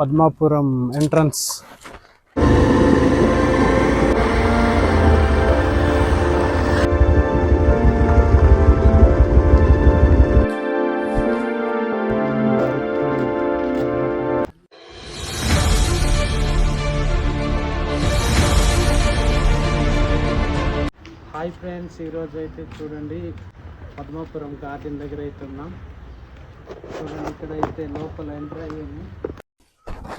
Padmapuram entrance. Hi friends ఈరోజు అయితే చూడండి పద్మాపురం గార్డెన్ దగ్గర అయితే ఉన్నాం. చూడండి ఇక్కడైతే లోపల ఎంటర్ అయ్యాము.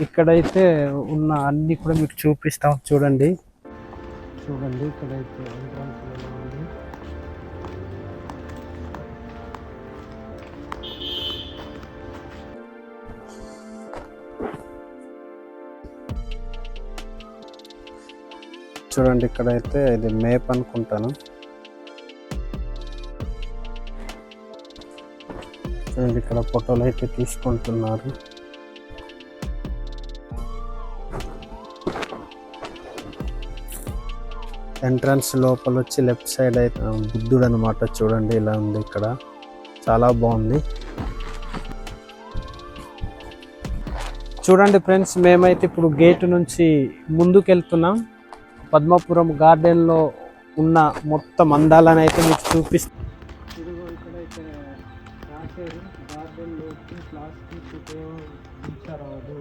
ఇక్కడైతే ఉన్న అన్ని కూడా మీకు చూపిస్తాం. చూడండి. చూడండి ఇక్కడైతే entrance ఉంది చూడండి ఇక్కడైతే ఇది మేప్ అనుకుంటాను. చూడండి ఇక్కడ ఫోటోలు అయితే తీసుకుంటున్నారు. ఎంట్రన్స్ లోపల వచ్చి లెఫ్ట్ సైడ్ అయితే బుద్ధుడు అనమాట చూడండి ఇలా ఉంది ఇక్కడ. చాలా బాగుంది. చూడండి ఫ్రెండ్స్ మేమైతే ఇప్పుడు గేట్ నుంచి ముందుకు వెళ్తున్నాం పద్మపురం గార్డెన్లో ఉన్న మొత్తం అందాలని అయితే మీకు చూపిస్తాం ఉపయోగించరాదు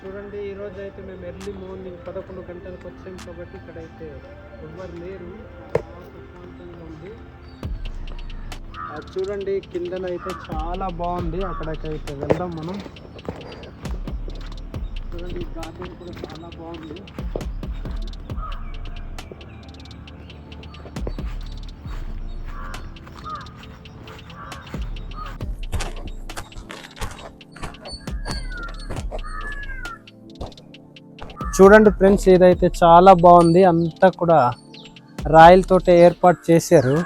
చూడండి ఈరోజు అయితే మేము ఎర్లీ మార్నింగ్ పదకొండు గంటలకు వచ్చాం కాబట్టి ఇక్కడైతే ఎవ్వరు లేరు. ఉంది అది చూడండి కిందన అయితే చాలా బాగుంది. అక్కడికైతే వెళ్దాం మనం. చూడండి గార్డెన్ కూడా చాలా బాగుంది. చూడండి ఫ్రెండ్స్ ఇదైతే చాలా బాగుంది. అంతా కూడా రాయలతోటే ఏర్పాటు చేశారు.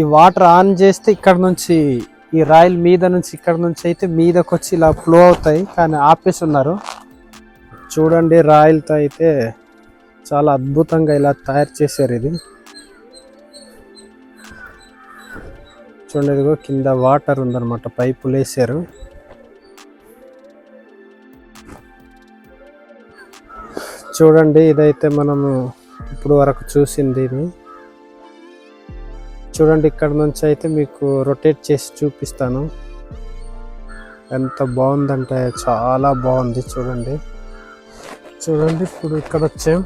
ఈ వాటర్ ఆన్ చేస్తే ఇక్కడ నుంచి ఈ రాయల్ మీద నుంచి ఇక్కడ నుంచి అయితే మీదకి వచ్చి ఇలా ఫ్లో అవుతాయి. కానీ ఆపేసి ఉన్నారు చూడండి రాయల్తో అయితే చాలా అద్భుతంగా ఇలా తయారు చేశారు ఇది. చూడండి ఇదిగో కింద వాటర్ ఉందన్నమాట పైపులు వేసారు చూడండి ఇదైతే మనము ఇప్పుడు వరకు చూసింది చూడండి ఇక్కడ నుంచి అయితే మీకు రొటేట్ చేసి చూపిస్తాను. ఎంత బాగుందంటే చాలా బాగుంది చూడండి. చూడండి ఇప్పుడు ఇక్కడ వచ్చాం.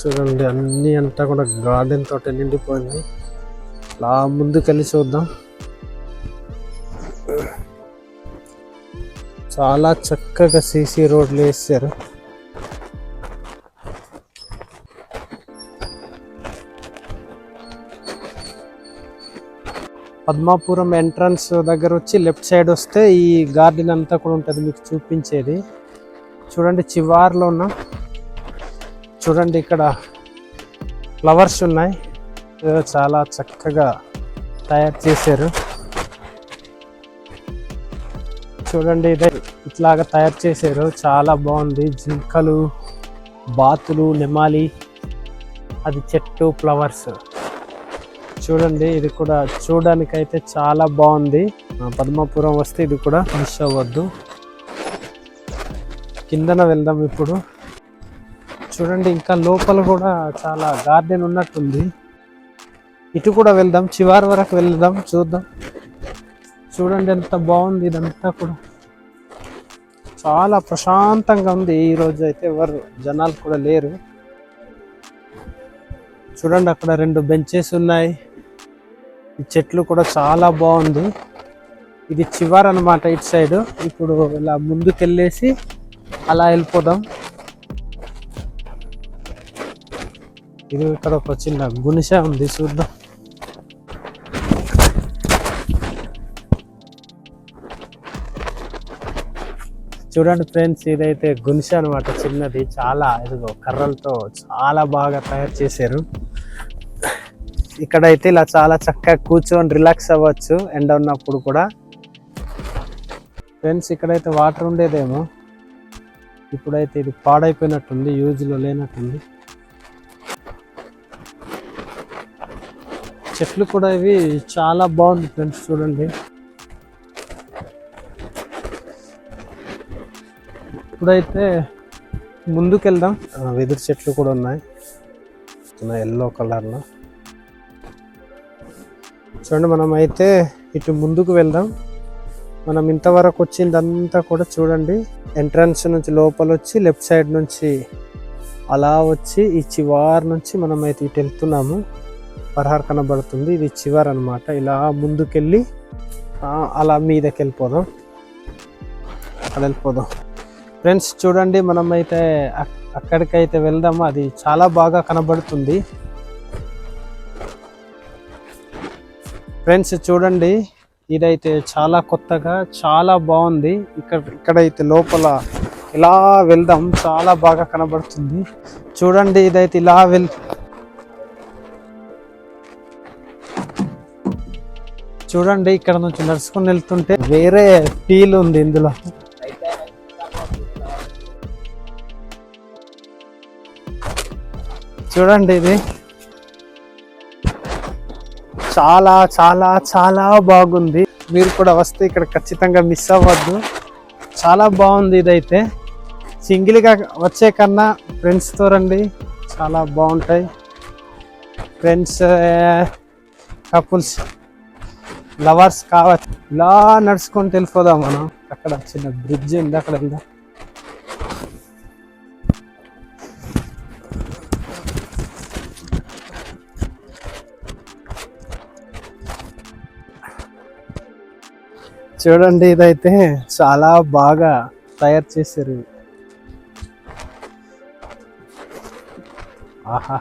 చూడండి అన్నీ అంతా కూడా గార్డెన్ తోట నిండిపోయింది. అలా ముందుకెళ్ళి చూద్దాం. చాలా చక్కగా సీసీ రోడ్లు వేసారు పద్మాపురం ఎంట్రన్స్ దగ్గర వచ్చి లెఫ్ట్ సైడ్ వస్తే ఈ గార్డెన్ అంతా కూడా ఉంటుంది మీకు చూపించేది. చూడండి చివార్లో ఉన్న చూడండి ఇక్కడ ఫ్లవర్స్ ఉన్నాయి. చాలా చక్కగా తయారు చేశారు. చూడండి ఇదే ఇట్లాగా తయారు చేశారు. చాలా బాగుంది. జింకలు బాతులు నెమాలి అది చెట్టు ఫ్లవర్స్ చూడండి ఇది కూడా చూడడానికి అయితే చాలా బాగుంది. పద్మపురం పద్మాపురం వస్తే ఇది కూడా మిస్ అవ్వద్దు. కిందన వెళ్దాం ఇప్పుడు. చూడండి ఇంకా లోపల కూడా చాలా గార్డెన్ ఉన్నట్టుంది. ఇటు కూడా వెళ్దాం చివరి వరకు వెళ్దాం చూద్దాం. చూడండి ఎంత బాగుంది ఇదంతా కూడా. చాలా ప్రశాంతంగా ఉంది ఈ రోజు అయితే ఎవరు జనాలు కూడా లేరు. చూడండి అక్కడ రెండు బెంచెస్ ఉన్నాయి. ఈ చెట్లు కూడా చాలా బాగుంది. ఇది చివర్ అనమాట ఇటు సైడ్. ఇప్పుడు ఇలా ముందుకెళ్ళేసి అలా వెళ్ళిపోదాం. ఇది ఇక్కడ ఒక చిన్న గునిస ఉంది చూద్దాం. చూడండి ఫ్రెండ్స్ ఇదైతే గునిస అనమాట చిన్నది చాలా ఇదిగో కర్రలతో చాలా బాగా తయారు చేశారు. ఇక్కడైతే ఇలా చాలా చక్కగా కూర్చొని రిలాక్స్ అవ్వచ్చు ఎండ ఉన్నప్పుడు కూడా. ఫ్రెండ్స్ ఇక్కడైతే వాటర్ ఉండేదేమో. ఇప్పుడైతే ఇది పాడైపోయినట్టుంది యూజ్లో లేనట్టుంది. చెట్లు కూడా ఇవి చాలా బాగుంది ఫ్రెండ్స్ చూడండి. ఇప్పుడైతే ముందుకు వెళ్దాం వెదురు చెట్లు కూడా ఉన్నాయి. ఎల్లో కలర్లో చూడండి మనం అయితే ఇటు ముందుకు వెళ్దాం. మనం ఇంతవరకు వచ్చిందంతా కూడా చూడండి. ఎంట్రన్స్ నుంచి లోపల వచ్చి లెఫ్ట్ సైడ్ నుంచి అలా వచ్చి ఈ చివరి నుంచి మనం అయితే ఇటు వెళ్తున్నాము. పరహార్ కనబడుతుంది. ఇది చివరి అనమాట ఇలా ముందుకెళ్ళి అలా మీదకి వెళ్ళిపోదాం. అలా వెళ్ళిపోదాం. ఫ్రెండ్స్ చూడండి మనం అయితే అక్- అక్కడికైతే వెళ్దాము. అది చాలా బాగా కనబడుతుంది. ఫ్రెండ్స్ చూడండి. ఇదైతే చాలా కొత్తగా చాలా బాగుంది. ఇక్కడ ఇక్కడైతే లోపల ఇలా వెళ్దాం. చాలా బాగా కనబడుతుంది. చూడండి ఇదైతే ఇలా వెల్ చూడండి ఇక్కడ నుంచి నడుచుకుని వెళ్తుంటే వేరే ఫీల్ ఉంది ఇందులో. చూడండి ఇది. చాలా చాలా చాలా బాగుంది. మీరు కూడా వస్తే ఇక్కడ ఖచ్చితంగా మిస్ అవ్వద్దు. చాలా బాగుంది ఇదైతే. సింగిల్గా వచ్చే కన్నా ఫ్రెండ్స్తో రండి. చాలా బాగుంటాయి. ఫ్రెండ్స్ కపుల్స్ లవర్స్ కావచ్చు. ఇలా నడుచుకొని వెళ్ళిపోదాం మనం. అక్కడ చిన్న బ్రిడ్జ్ ఉంది అక్కడ ఉందా చూడండి ఇదైతే చాలా బాగా తయారు చేశారు. ఆహా.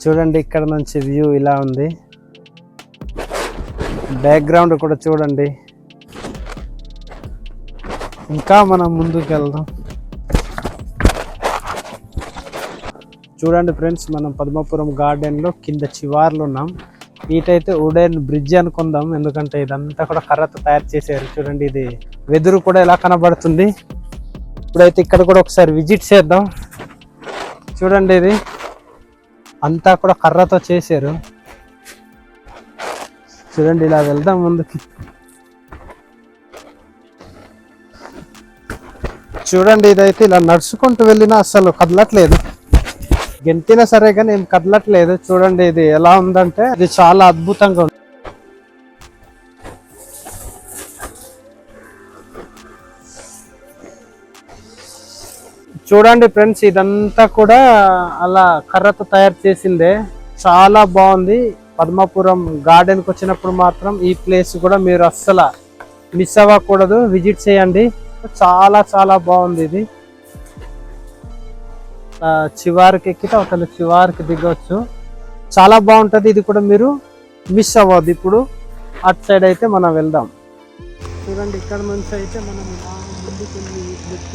చూడండి ఇక్కడ నుంచి వ్యూ ఇలా ఉంది. బ్యాక్గ్రౌండ్ కూడా చూడండి. ఇంకా మనం ముందుకు వెళ్దాం. చూడండి ఫ్రెండ్స్ మనం పద్మపురం గార్డెన్లో కింద చివార్లు ఉన్నాం. ఇటైతే వుడెన్ బ్రిడ్జ్ అనుకుందాం ఎందుకంటే ఇదంతా కూడా కర్రతో తయారు చేశారు చూడండి ఇది వెదురు కూడా ఎలా కనబడుతుంది. ఇప్పుడైతే ఇక్కడ కూడా ఒకసారి విజిట్ చేద్దాం. చూడండి ఇది. అంతా కూడా కర్రతో చేశారు చూడండి ఇలా వెళ్దాం ముందుకి. చూడండి ఇదైతే ఇలా నడుచుకుంటూ వెళ్ళినా అసలు కదలట్లేదు. గెంతినా సరే కానీ ఏం కదలట్లేదు. చూడండి ఇది ఎలా ఉందంటే ఇది చాలా అద్భుతంగా ఉంది. చూడండి ఫ్రెండ్స్ ఇదంతా కూడా అలా కర్రతో తయారు చేసిందే. చాలా బాగుంది. పద్మాపురం గార్డెన్కి వచ్చినప్పుడు మాత్రం ఈ ప్లేస్ కూడా మీరు అస్సలు మిస్ అవ్వకూడదు. విజిట్ చేయండి. చాలా చాలా బాగుంది ఇది. చివారికి ఎక్కితే అసలు చివారికి దిగవచ్చు చాలా బాగుంటుంది. ఇది కూడా మీరు మిస్ అవ్వద్దు. ఇప్పుడు అటు సైడ్ అయితే మనం వెళ్దాం. చూడండి ఇక్కడ నుంచి అయితే మనం ఇలా ముందుకెళ్ళి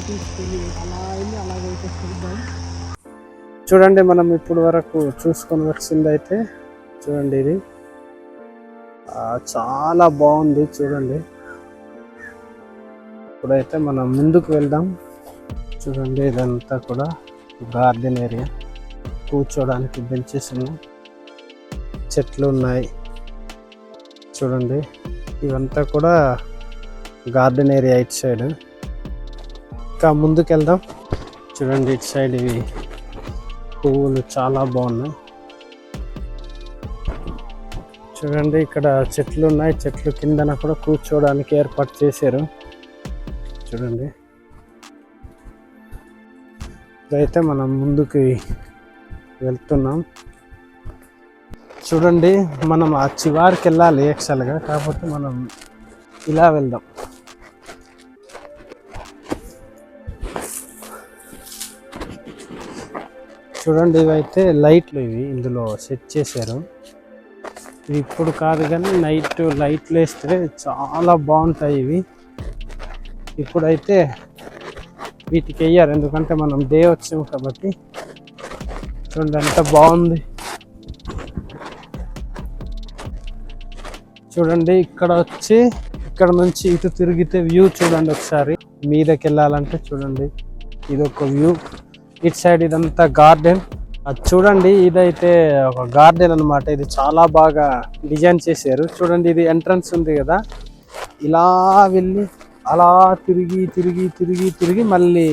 తీసుకెళ్ళి అలా వెళ్ళి అలాగైతే చూద్దాం. చూడండి మనం ఇప్పుడు వరకు చూసుకొని వచ్చింది అయితే చూడండి ఇది. చాలా బాగుంది చూడండి. ఇప్పుడైతే మనం ముందుకు వెళ్దాం. చూడండి ఇదంతా కూడా. Garden area. కూర్చోడానికి బెంచెస్ ఉన్నాయి. చెట్లు ఉన్నాయి. చూడండి. ఇవంతా కూడా గార్డెన్ ఏరియా ఇటు సైడ్. ఇంకా ముందుకు వెళ్దాం చూడండి ఇటు సైడ్ ఇవి పువ్వులు చాలా బాగున్నాయి. చూడండి ఇక్కడ చెట్లు ఉన్నాయి. చెట్లు కిందన కూడా కూర్చోవడానికి ఏర్పాటు చేశారు. చూడండి. ఇదైతే మనం ముందుకి వెళ్తున్నాం. చూడండి మనం ఆ చివారికి వెళ్ళాలి యాక్చువల్గా కాకపోతే మనం ఇలా వెళ్దాం. చూడండి ఇవైతే లైట్లు ఇవి ఇందులో సెట్ చేశారు. ఇవి ఇప్పుడు కాదు కానీ నైట్ లైట్లు వేస్తే చాలా బాగుంటాయి ఇవి. ఇప్పుడైతే వీటికి వేయారు ఎందుకంటే మనం డే వచ్చాము కాబట్టి చూడండి ఎంత బాగుంది. చూడండి ఇక్కడ వచ్చి ఇక్కడ నుంచి ఇటు తిరిగితే వ్యూ చూడండి ఒకసారి. మీదకి వెళ్ళాలంటే చూడండి ఇది ఒక వ్యూ. ఇటు సైడ్ ఇదంతా గార్డెన్. అది చూడండి ఇదైతే ఒక గార్డెన్ అన్నమాట. ఇది చాలా బాగా డిజైన్ చేశారు. చూడండి ఇది ఎంట్రన్స్ ఉంది కదా. ఇలా వెళ్ళి అలా తిరిగి తిరిగి తిరిగి తిరిగి మళ్ళీ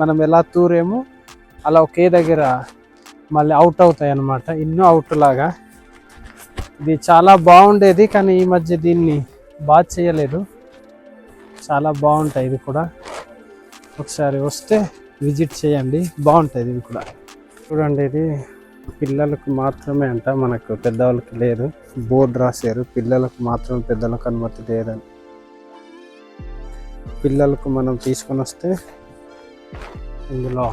మనం ఎలా తూరేమో అలా ఒకే దగ్గర మళ్ళీ అవుట్ అవుతాయి అన్నమాట ఇన్నో అవుట్ లాగా. ఇది చాలా బాగుండేది కానీ ఈ మధ్య దీన్ని బాగా చేయలేదు. చాలా బాగుంటాయి ఇది కూడా. ఒకసారి వస్తే విజిట్ చేయండి. బాగుంటుంది ఇది కూడా. చూడండి ఇది పిల్లలకు మాత్రమే అంట మనకు పెద్దవాళ్ళకి లేదు. బోర్డు రాశారు. పిల్లలకు మాత్రమే పెద్దలకు అనుమతి లేదని. పిల్లలకు మనం తీసుకొని వస్తే ఇందులో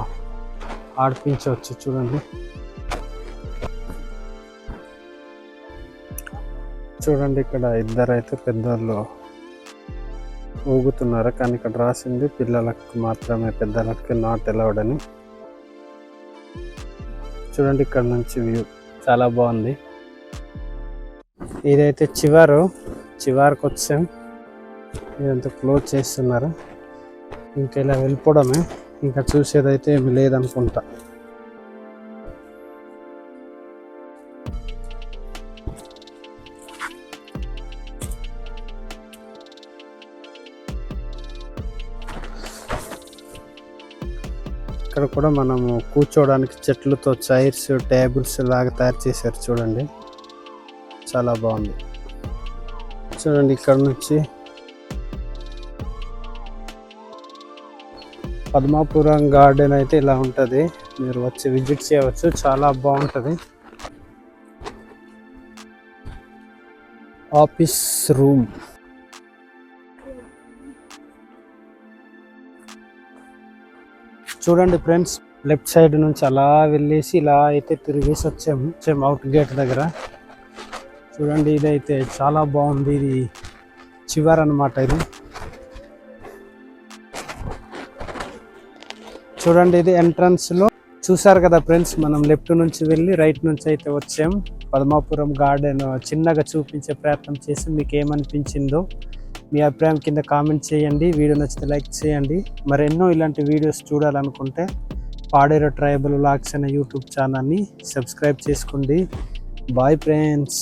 ఆడిపించవచ్చు చూడండి. చూడండి ఇక్కడ ఇద్దరు అయితే ఊగుతున్నారు కానీ ఇక్కడ రాసింది పిల్లలకు మాత్రమే పెద్దలకి నాట్ అలౌడ్ అని. చూడండి ఇక్కడ నుంచి వ్యూ చాలా బాగుంది. ఇదైతే చివరు చివరికి వచ్చాం ఇదంతా క్లోజ్ చేస్తున్నారు. ఇంకా ఇలా వెళ్ళిపోవడమే. ఇంకా చూసేదైతే ఏమి లేదనుకుంటా. ఇక్కడ కూడా మనము కూర్చోవడానికి చెట్లతో చైర్స్ టేబుల్స్ లాగా తయారు చేశారు. చూడండి. చాలా బాగుంది. చూడండి ఇక్కడ నుంచి పద్మాపురం గార్డెన్ అయితే ఇలా ఉంటుంది. మీరు వచ్చి విజిట్ చేయవచ్చు. చాలా బాగుంటుంది. Office room. చూడండి ఫ్రెండ్స్ లెఫ్ట్ సైడ్ నుంచి అలా వెళ్ళేసి ఇలా అయితే తిరిగేసి వచ్చాము. వచ్చాము అవుట్ గేట్ దగ్గర. చూడండి ఇదైతే చాలా బాగుంది. ఇది చివర్ అనమాట ఇది. చూడండి ఇది ఎంట్రన్స్లో చూసారు కదా ఫ్రెండ్స్ మనం లెఫ్ట్ నుంచి వెళ్ళి రైట్ నుంచి అయితే వచ్చాం. పద్మాపురం గార్డెన్ చిన్నగా చూపించే ప్రయత్నం చేసి మీకు ఏమనిపించిందో మీ అభిప్రాయం కింద కామెంట్ చేయండి. వీడియో నచ్చితే లైక్ చేయండి. మరెన్నో ఇలాంటి వీడియోస్ చూడాలనుకుంటే పాడేరు ట్రైబల్ లాక్స్ అనే యూట్యూబ్ ఛానల్ని సబ్స్క్రైబ్ చేసుకోండి. Bye friends.